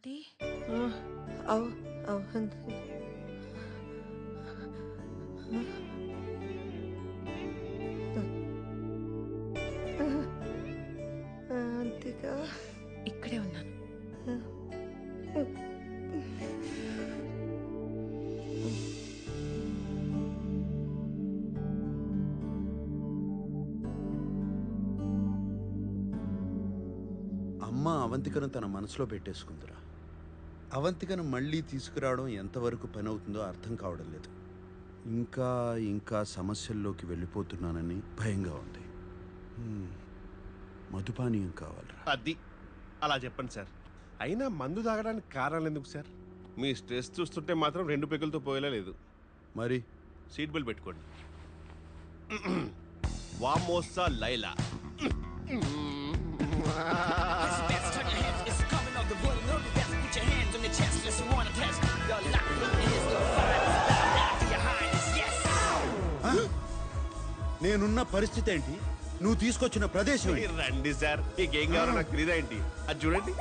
అవంతి అంతిగా? ఇక్కడే ఉన్నాను. అమ్మ అవంతికను తన మనసులో పెట్టేసుకుందిరా. అవంతికను మళ్ళీ తీసుకురావడం ఎంతవరకు పని అవుతుందో అర్థం కావడం లేదు. ఇంకా ఇంకా సమస్యల్లోకి వెళ్ళిపోతున్నానని భయంగా ఉంది. మధుపానీయం కావాలరా. అది. అలా చెప్పండి సార్. అయినా మందు తాగడానికి కారణాలు ఎందుకు సార్? మీ స్ట్రెస్ చూస్తుంటే మాత్రం రెండు పెగులతో పోయేలా లేదు. మరి? సీట్ బెల్ట్ పెట్టుకోండి. వామోసా లైలా. నేనున్న పరిస్థితి ఏంటి? నువ్వు తీసుకొచ్చిన ప్రదేశం ఏంటి? రండి సార్. మీకు ఏం కావాలో నాకు తెలియదా ఏంటి అది చూడండి.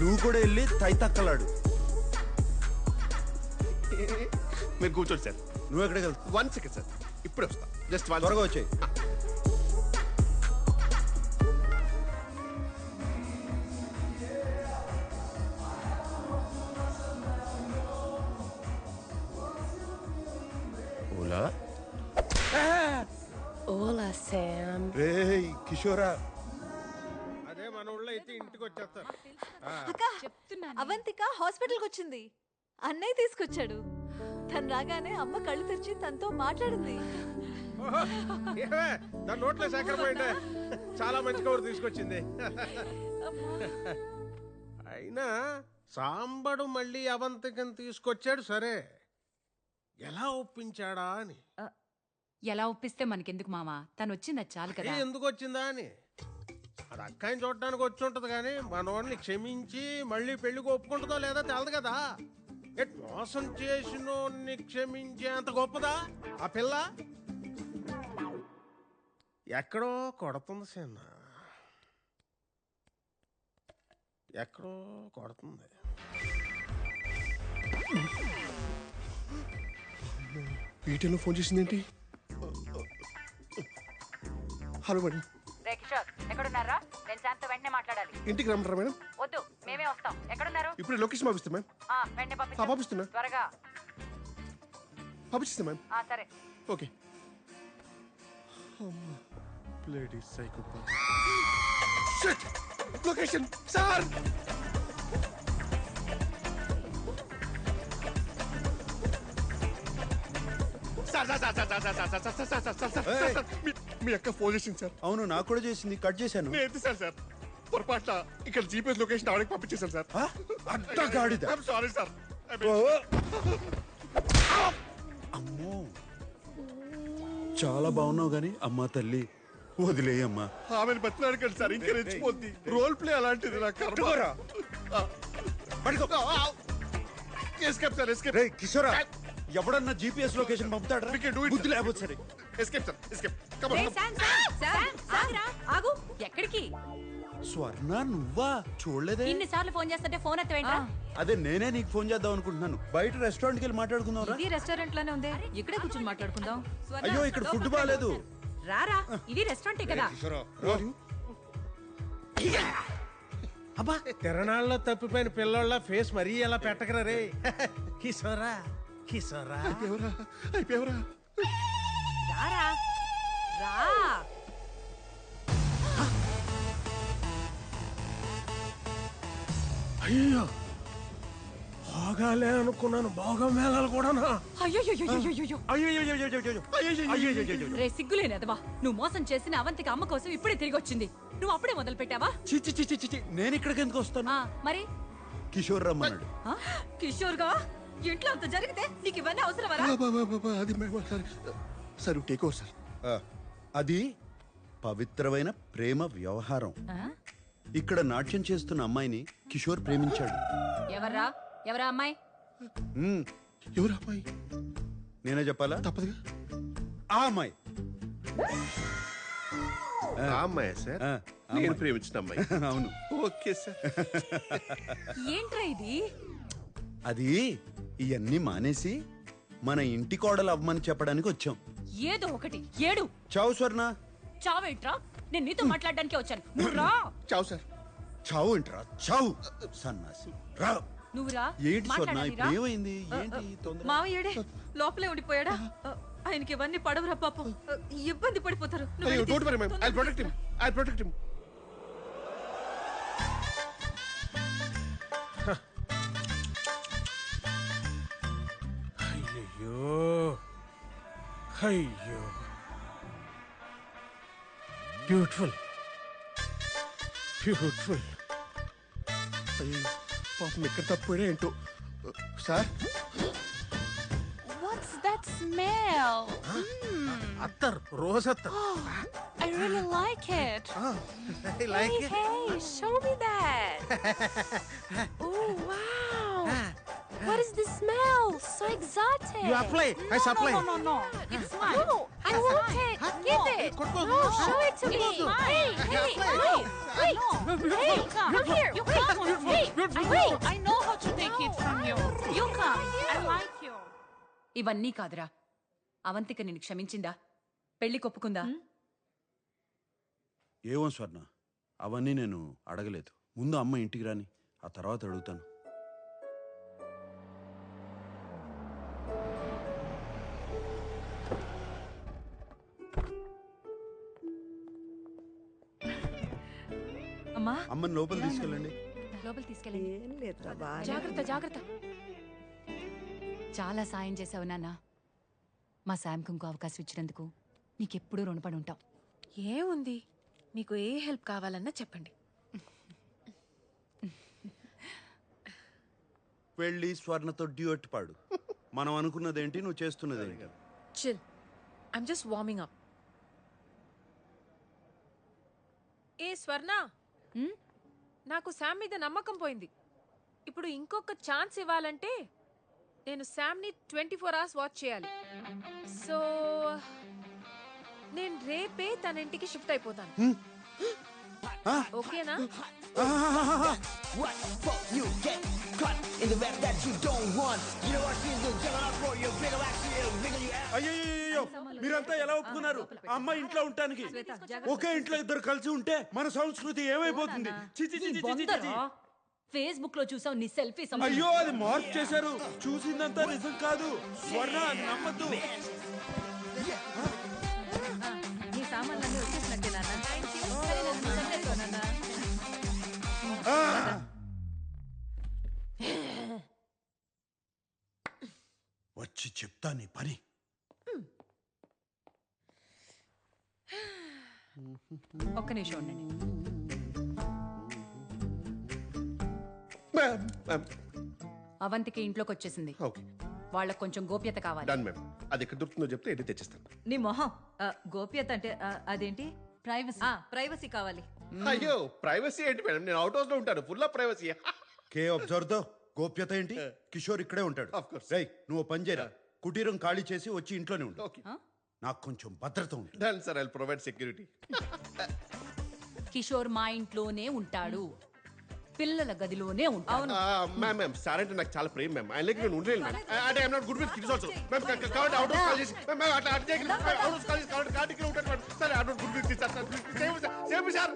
నువ్వు కూడా వెళ్ళి తైతక్కలాడు. మీరు కూర్చోండి సార్. నువ్వు ఎక్కడికి వెళ్తావు? వన్ సెకండ్ సార్ ఇప్పుడే వస్తా. జస్ట్ వన్ త్వరగా వచ్చాయి. ఓలా ఓలా శామ్ రే కిషోరా. అదే మన ఊళ్ళో అయితే ఇంటికి వచ్చేస్తారు అవంతిక హాస్పిటల్కి వచ్చింది అన్నయ్య తీసుకొచ్చాడు. తను రాగానే అమ్మ కళ్ళు తెరిచి తనతో మాట్లాడింది. ఓహో, ఏమే, దాని నోట్లో సేకరమైందే చాలా మంచి కబురు తీసుకొచ్చింది. అయినా సాంబడు మళ్ళీ అవంతికని తీసుకొచ్చాడు సరే. ఎలా ఒప్పించాడా అని. ఎలా ఒప్పిస్తే మనకెందుకు మావా? తను వచ్చింది అది చాలు కదా. ఏ, ఎందుకు వచ్చిందా అని. అది అక్కాయిని చూడడానికి వచ్చి ఉంటది కానీ మనోడిని క్షమించి మళ్ళీ పెళ్ళికి ఒప్పుకుంటుందో లేదా తెలదు కదా. ఎట్ మోసం చేసినోడిని క్షమించే అంత గొప్పదా? ఆ పిల్ల? ఎక్కడో కొడుతుంది సిన్న ఎక్కడో కొడుతుంది. వీటిలో ఫోన్ చేసిందేంటి? హలో మేడం రే కిషోర్ ఎక్కడున్నారా నేను శాంత్ వెంటనే మాట్లాడాలి ఇంటికి రమ్మంటారా మేడం వద్దు మేమే వస్తాం ఎక్కడున్నారు ఇప్పుడు లొకేషన్ పంపిస్తాం మ్యామ్ ఆ, వెంటనే ఆ, పంపించు పంపిస్తున్నా. త్వరగా పంపిస్తాం మ్యామ్ ఆ, సరే okay lady psychopath location sir sir sir sir sir sir sir sir sir sir sir sir sir sir మీ- మీ అక్క ఫోన్ చేసింది సార్. అవును నాకు కూడా చేసింది. కట్ చేశాను. నేను ఎత్తిసాను సార్ పొరపాట్ల ఇక్కడ జీపీఎస్ లొకేషన్ ఆవిడకి పంపించేశాను సార్. ఆ? అడ్డగాడిద. సారీ సార్ ఓ! అమ్మో! చాలా బాగున్నావు గాని అమ్మా తల్లి. వదిలేయమ్మా ఆమెను కదా సార్. ఇంకా రెచ్చిపోద్ది. రోల్ ప్లే అలాంటిది నా పట్టుకోరా. పడుకో. ఎస్కేప్ సార్ ఎస్కేప్ రే కిషోరా. ఎవడన్నా జీపీఎస్ లొకేషన్ పంపుతాడా We can do it, బుద్ధి. లేకపోతే సరే. ఎస్కేప్ సార్ ఎస్కేప్ రే, శామ్, శామ్, శామ్, ఆగురా, ఆగు. ఎక్కడికి? స్వర్ణ నువ్వా? చూడలేదే. ఇన్నిసార్లు ఫోన్ చేస్తుంటే ఫోన్ ఎత్తవేంట్రా? అదే నేనే నీకు ఫోన్ చేద్దాం అనుకుంటున్నాను. బయట రెస్టారెంట్కి వెళ్ళి మాట్లాడుకుందాం రా ఇది రెస్టారెంట్లోనే ఉంది ఇక్కడే కూర్చొని మాట్లాడుకుందాం. అయ్యో ఇక్కడ ఫుడ్ బాగాలేదు. రారా ఇది రెస్టారెంటే కదా. అబ్బా! తిరణాల్లో తప్పిపోయిన పిల్లోళ్ళ ఫేస్ మరీ ఎలా పెట్టకరా రే. కిషోరా కిషోరా. ఎవరా అయిపోయావరా. రారా రా అయ్యో బాగాలే అనుకున్నాను బాగా మేళాలు కూడానా అయ్యో అయ్యో రే సిగ్గులేనదవా నువ్వు మోసం చేసిన అవంతికి అమ్మ కోసం ఇప్పుడే తిరిగి వచ్చింది నువ్వు అప్పుడే మొదలు పెట్టావా చిచ్చి చిచ్చి చిచ్చి నేను ఇక్కడికి ఎందుకు వస్తాను ఆ, మరి కిషోర్ రమ్మన్నాడు ఆ? కిషోర్గా ఇంట్లో అంత జరిగితే నీకు ఇవన్నీ అవసరమరా అది మేము sir sir take over sir ఆ, అది పవిత్రమైన ప్రేమ వ్యవహారం. ఆ? ఇక్కడ నాట్యం చేస్తున్న అమ్మాయిని కిషోర్ ప్రేమించాడు. ఎవర్రా? ఎవరా అమ్మాయి? మ్మ్, ఎవరు అమ్మాయి? నేనే చెప్పాలా? తప్పదుగా. ఆ అమ్మాయి. ఆ. అమ్మాయి సార్? ఆ, నేను ప్రేమించిన అమ్మాయి. అవును. Okay sir. ఏంట్రా ఇది? అది ఇవన్నీ మానేసి మన ఇంటి కోడలు అవ్వమని చెప్పడానికి వచ్చాం. ఏదో ఒకటి ఏడు. చావు స్వర్ణ. చావేంట్రా నేను నీతో మాట్లాడడానికే వచ్చాను. నువ్వు రా. చావు సార్. చావు ఏంట్రా? చావు. సన్నాసి. రా. నువ్వు రా. ఏంటి స్వర్ణ? ఇప్పుడు. ఏమైంది ఏంటి తొందర? మావయ్యడే లోపలే ఉండిపోయాడా? ఆయనకి ఇవన్నీ పడవరా పాపం. ఇబ్బంది పడిపోతారు. అయ్యో don't worry ma'am I. Protect him I protect him అయ్యయ్యో. అయ్యో బ్యూటిఫుల్ బ్యూటిఫుల్ అయ్యో పాపం ఎక్కడ తప్పిపోయినా ఏంటో sir What's that smell? Attar rose attar I really like it. Like Hey, hey, show me that. oh, wow. What is the smell? So exotic. You apply I supply No, no, no, no. It's mine. No, I want it. Give it. No, show it to me. Hey, hey, wait, wait. Hey, come here. You come. Hey, wait. I know how to take it from you. You come. I like you. ఇవన్నీ కాదురా అవంతిక నిన్ను క్షమించిందా పెళ్ళి కొప్పుకుందా ఏమో స్వర్ణ అవన్నీ నేను అడగలేదు ముందు అమ్మ ఇంటికి రాని ఆ తర్వాత అడుగుతాను అమ్మని లోపల తీసుకెళ్ళండి. లోపల తీసుకెళ్ళండి. ఏం లేదురా బాగా జాగ్రత్త జాగ్రత్త. చాలా సాయం చేసావు నాన్న. మా శాంకు ఇంకో అవకాశం ఇచ్చినందుకు నీకెప్పుడూ రుణపడి ఉంటాం ఏముంది? మీకు ఏ హెల్ప్ కావాలన్నా చెప్పండి. వెళ్ళి స్వర్ణతో డ్యూట్ పాడు. మనం అనుకున్నదేంటి నువ్వు చేస్తున్నదేంటి? Chill. I'm just warming up A Swarna? Hmm? నాకు శామ్ మీద నమ్మకం పోయింది. ఇప్పుడు ఇంకొక ఛాన్స్ ఇవ్వాలంటే నేను శామ్ని ట్వంటీ ఫోర్ అవర్స్ వాచ్ చేయాలి. సో నేను రేపే తన ఇంటికి షిఫ్ట్ అయిపోతాను. ఓకేనా? What the fuck you get caught in the web that you don't want? You know what మీరంతా ఎలా ఒప్పుకున్నారు? ఆ అమ్మాయి ఇంట్లో ఉండటానికి. ఒకే ఇంట్లో ఇద్దరు కలిసి ఉంటే మన సంస్కృతి ఏమైపోతుంది. ఫేస్బుక్లో చూసావు నీ సెల్ఫీ అయ్యో అది మార్క్ చేశారు. చూసిందంతా నిజం కాదు. స్వర్ణ అది నమ్మద్దు నీ సామాన్లన్నీ వచ్చేసినట్టే నాన్న. ఆ! వచ్చి చెప్తా నీ పని. ఒక్క నిమిషం ఉండండి. మ్యామ్ మ్యామ్ అవంతికి ఇంట్లోకి వచ్చేసింది. ఓకే. వాళ్ళకి కొంచెం గోప్యత కావాలి. డన్ మ్యామ్ అది ఎక్కడ దొరుకుతుందో చెప్తే ఎన్ని తెచ్చిస్తాను. నీ మొహం ఆ, గోప్యత అంటే ఆ, అదేంటి? ప్రైవసీ ఆ ప్రైవసీ కావాలి. అయ్యో ప్రైవసీ ఏంటి మేడం నేను అవుట్ హౌస్లో ఉంటాను. ఫుల్ ఆఫ్ ప్రైవసీ కే అబ్జర్వ్తో గోప్యత ఏంటి? కిషోర్ ఇక్కడే ఉంటాడు. Of course. రేయ్ నువ్వు ఓ పని చేయరా? కుటీరం ఖాళీ చేసి వచ్చి ఇంట్లోనే ఉండు. ఓకే నాకు కొంచెం భద్రత ఉంటుంది done sir I provide security Kishore మా ఇంట్లోనే ఉంటాడు పిల్లల గదిలోనే ఉంటాడు మ్యామ్ మ్యామ్ సార్ అంటే నాకు చాలా ప్రేమ మ్యామ్ ఆయన నేను ఉండలేను మ్యామ్ అంటే I'm not good with kids also ma'am కాబట్టి అవుట్ హౌస్ కాల్ చేసి మ్యామ్ అట్లా అట్లా చేయకండి అవుట్ హౌస్ కాల్ చేసి కాబట్టి కార్డ్ ఉంటాను ma'am sir I'm not good with kids sir same same sir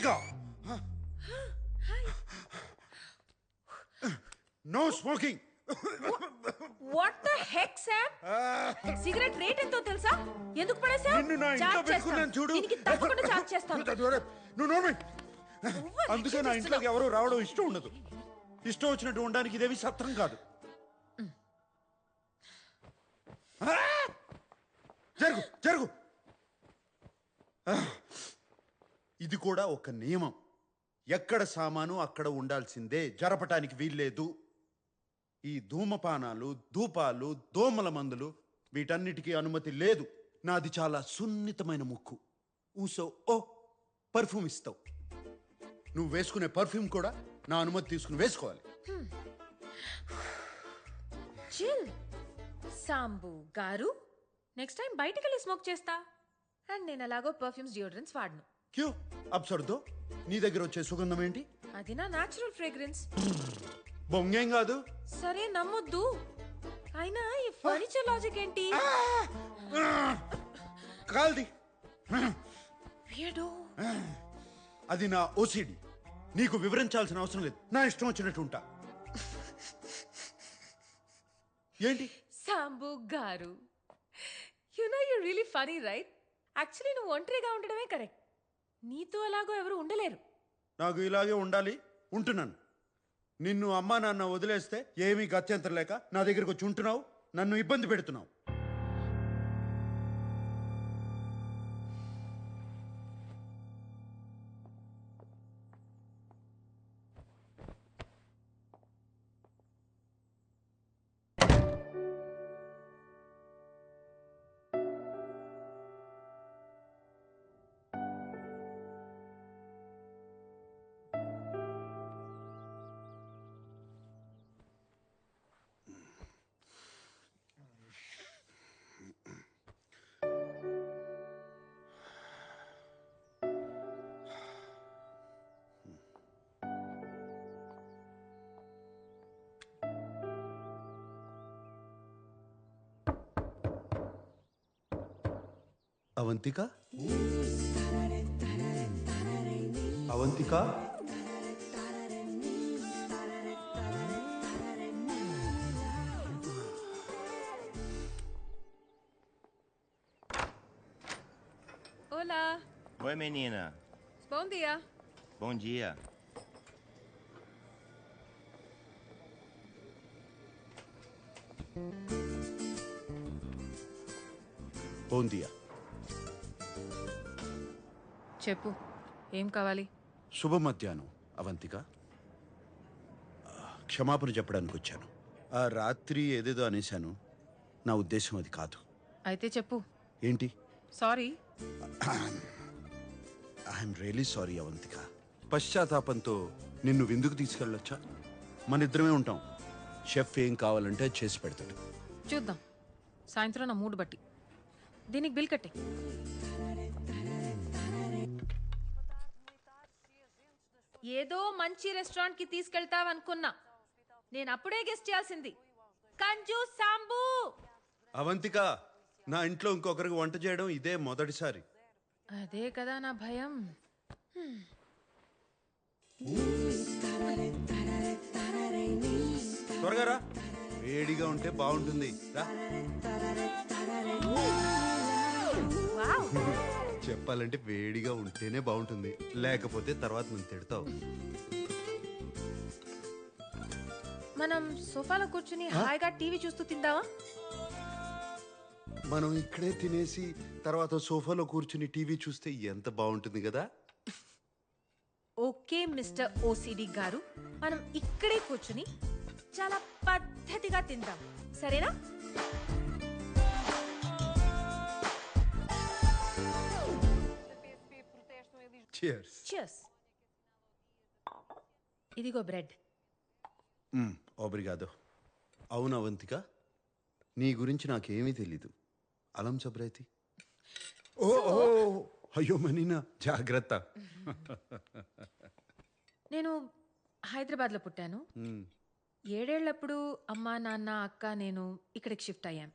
Avantika no smoking what the heck Sam cigarette rate ఎంతో తెలుసా? ఎందుకు పడేసా నిన్ను నా ఇంట్లో పెట్టుకున్నాను చూడు. తప్పకుండా చార్జ్ చేస్తాను. నువ్వు నోర్మి అందుకే నా ఇంట్లోకి ఎవరు రావడం ఇష్టం ఉండదు. ఇష్టం వచ్చినట్టు ఉండడానికి ఇదేవి సత్రం కాదు! జరుగు జరుగు! ఇది కూడా ఒక నియమం. ఎక్కడ సామాను అక్కడ ఉండాల్సిందే జరపటానికి వీల్లేదు. ఈ ధూమపానాలు ధూపాలు దోమల మందులు వీటన్నిటికీ అనుమతి లేదు. నాది చాలా సున్నితమైన ముక్కు. ఊసో ఓ పర్ఫ్యూమ్ ఇస్తావు. నువ్వు వేసుకునే పర్ఫ్యూమ్ కూడా నా అనుమతి తీసుకుని వేసుకోవాలి. చిల్ సాంబు గారు నెక్స్ట్ టైం బయటికి వెళ్ళి స్మోక్ చేస్తా. అండ్ నేను అలాగో పర్ఫ్యూమ్స్ డియోడ్రెంట్స్ వాడను. క్యూ అబ్సర్దో నీ దగ్గర వచ్చే సుగంధం ఏంటి? అది నా న్యాచురల్ ఫ్రేగ్రెన్స్ బొంగేం కాదు. సరే నమ్మొద్దు. అయినా ఈ ఫర్నిచర్ లాజిక్ ఏంటి? కాల్ది. Weirdo. అది నా ఓసిడి నీకు వివరించాల్సిన అవసరం లేదు. నా ఇష్టం వచ్చినట్టు ఉంటా. ఏంటి? సాంబు గారు. You know you really funny right actually నువ్వు ఒంటరిగా ఉండడమే కరెక్ట్ నీతో ఎలాగో ఎవరు ఉండలేరు. నాకు ఇలాగే ఉండాలి ఉంటున్నాను. నిన్ను అమ్మా నాన్న వదిలేస్తే ఏమీ గత్యంతరం లేక నా దగ్గరకు వచ్చి ఉంటున్నావు నన్ను ఇబ్బంది పెడుతున్నావు. Avantika. Avantika. Hola. Oi, menina. Bom dia. Bom dia. Bom dia. చెప్పు. ఏం కావాలి? శుభ మధ్యాహ్నం అవంతిక. క్షమాపణ చెప్పడానికి వచ్చాను. ఆ రాత్రి ఏదేదో అనేశాను. నా ఉద్దేశం అది కాదు. అయితే చెప్పు. ఏంటి? Sorry. I'm really sorry Avantika. పశ్చాత్తాపంతో నిన్ను విందుకు తీసుకెళ్ళొచ్చా? మన ఇద్దరమే ఉంటాం. షెఫ్ ఏం కావాలంటే అది చేసి పెడతాడు. చూద్దాం. సాయంత్రం నా మూడు బట్టి. దీనికి బిల్ కట్టే. ఏదో మంచి రెస్టారెంట్కి తీసుకెళ్తావనుకున్నా. నేను అప్పుడే గెస్ట్ చేయాల్సింది. కంజు సాంబు! అవంతిక నా ఇంట్లో ఇంకొకరికి వంట చేయడం ఇదే మొదటిసారి. అదే కదా నా భయం. త్వరగా రా. వేడిగా ఉంటే బాగుంటుంది. రా. వావ్. చెప్పాలంటే వేడిగా ఉంటేనే బాగుంటుంది. లేకపోతే తర్వాత నన్ను తిడతావు. మనం సోఫాలో కూర్చుని హాయిగా టీవీ చూస్తూ తిందామా? మనం ఇక్కడే తినేసి తర్వాత సోఫాలో కూర్చుని టీవీ చూస్తే ఎంత బాగుంటుంది కదా? ఓకే మిస్టర్ ఓసిడి గారు. మనం ఇక్కడే కూర్చుని చాలా పద్ధతిగా తిందాం. సరేనా? చియర్స్ చియర్స్ ఇదిగో బ్రెడ్. ఓబ్రిగాదో అవును అవంతిక నీ గురించి నాకేమీ తెలీదు. అలం సబ్రైతి ఓ అయ్యో మనీనా జాగ్రత్త. నేను హైదరాబాద్లో పుట్టాను. ఏడేళ్ళప్పుడు అమ్మ నాన్న అక్క నేను ఇక్కడికి షిఫ్ట్ అయ్యాం.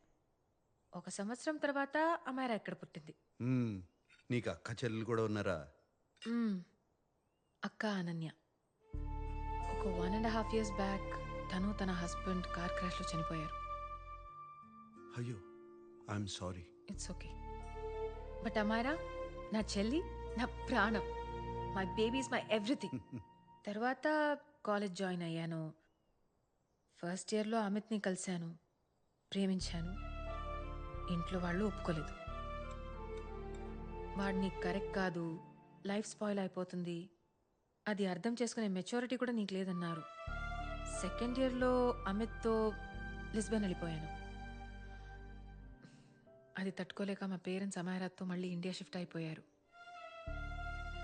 ఒక సంవత్సరం తర్వాత అమ్మాయి ఇక్కడ పుట్టింది. నీకు అక్క చెల్లెలు కూడా ఉన్నారా? మ్మ్. అక్క అనన్య. ఒక one and half years back తను తన హస్బెండ్ కార్ క్రాష్లో చనిపోయారు. అయ్యో I'm sorry it's okay but Amayra నా చెల్లి నా ప్రాణం. మై బేబీస్ మై ఎవ్రీథింగ్ తర్వాత కాలేజ్ జాయిన్ అయ్యాను. ఫస్ట్ ఇయర్లో అమిత్ని కలిశాను. ప్రేమించాను. ఇంట్లో వాళ్ళు ఒప్పుకోలేదు. వాడిని కరెక్ట్ కాదు. లైఫ్ స్పాయిల్ అయిపోతుంది. అది అర్థం చేసుకునే మెచ్యూరిటీ కూడా నీకు లేదన్నారు. సెకండ్ ఇయర్లో అమిత్తో లిస్బెన్ వెళ్ళిపోయాను. అది తట్టుకోలేక మా పేరెంట్స్ అమాయరాత్తో మళ్ళీ ఇండియా షిఫ్ట్ అయిపోయారు.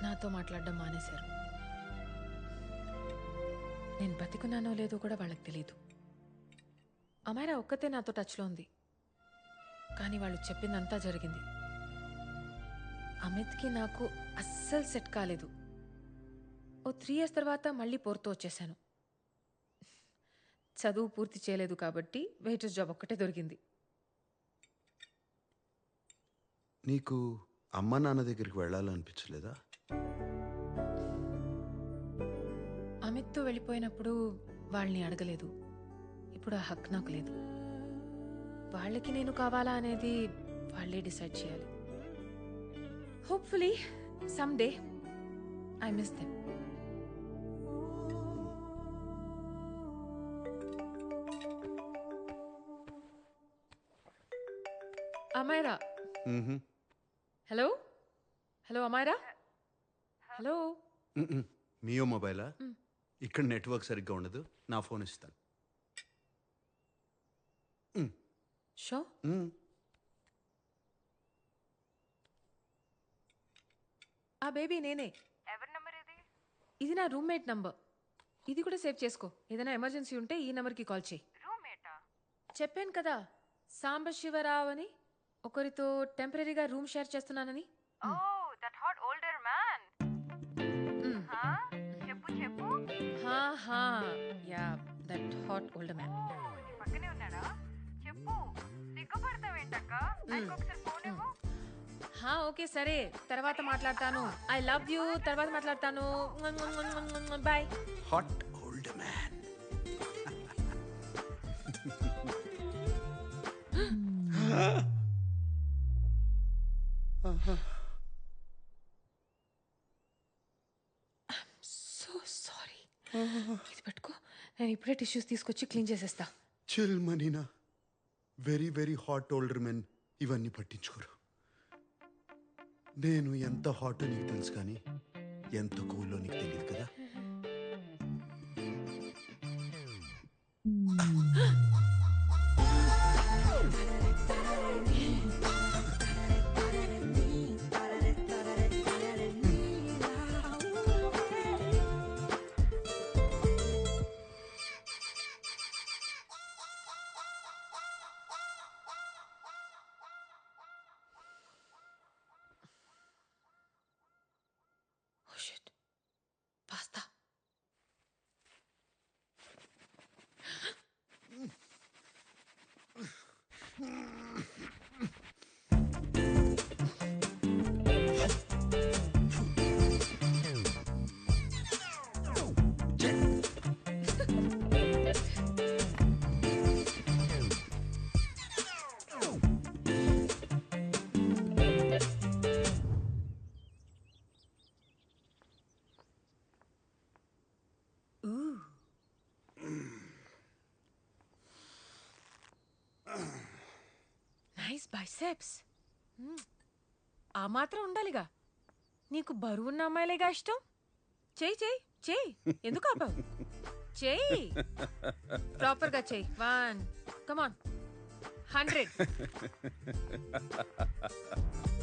నాతో మాట్లాడడం మానేశారు. నేను బతికున్నానో లేదో కూడా వాళ్ళకి తెలియదు అమాయరా ఒక్కతే నాతో టచ్లో ఉంది. కానీ వాళ్ళు చెప్పిందంతా జరిగింది. అమిత్కి నాకు అస్సలు సెట్ కాలేదు. ఓ త్రీ ఇయర్స్ తర్వాత మళ్ళీ పోర్తో వచ్చేసాను. చదువు పూర్తి చేయలేదు కాబట్టి వెయిటర్స్ జాబ్ ఒక్కటే దొరికింది. నీకు అమ్మ నాన్న దగ్గరికి వెళ్ళాలనిపించలేదా? అమిత్తో వెళ్ళిపోయినప్పుడు వాళ్ళని అడగలేదు. ఇప్పుడు ఆ హక్ నాకు లేదు. వాళ్ళకి నేను కావాలా అనేది వాళ్ళే డిసైడ్ చేయాలి. Hopefully some day I miss them Amaira. Hello hello Amaira hello. Meo మొబైలా. ఇక్కడ నెట్వర్క్ సరిగ్గా ఉండదు. నా ఫోన్ ఇస్తాను. షో ఆ బేబీ నేనే. ఎవరి నెంబర్ ఇది? ఇది నా రూమ్మేట్ నంబర్. ఇది కూడా సేవ్ చేసుకో. ఏదైనా ఎమర్జెన్సీ ఉంటే ఈ నెంబర్కి కాల్ చేయి. రూమ్మేటా? చెప్పాను కదా సాంబశివరావు అని ఒకరితో టెంపరీగా రూమ్ షేర్ చేస్తున్నానని. Oh that hot older man. చెప్పు చెప్పు. హా హా. Yeah that hot old man. పక్కనే ఉన్నాడా? చెప్పు. సిగ్గుపడతావేంటక్క? నాకు ఒకసారి ఫోన్ ఇవ్వు. హా ఓకే సరే. తర్వాత మాట్లాడతాను. ఐ లవ్ యూ తర్వాత మాట్లాడతాను. Bye hot old man so sorry ఇది పెట్టుకో. నేను ఇప్పుడే టిష్యూస్ తీసుకొచ్చి క్లీన్ చేసేస్తా. Chill మనీనా. Very very hot older men ఇవన్నీ పట్టించుకోరు. నేను ఎంత హాట్ నీకు తెలుసు కానీ ఎంత కూల్లో నీకు తెలియదు కదా? Biceps hmm. ఆ మాత్రం ఉండాలిగా. నీకు బరువున్న అమ్మాయిలేగా ఇష్టం? చేయి చేయి చేయి. ఎందుకు ఆపావు? చేయి. ప్రాపర్గా చేయి. వన్ కమాన్ హండ్రెడ్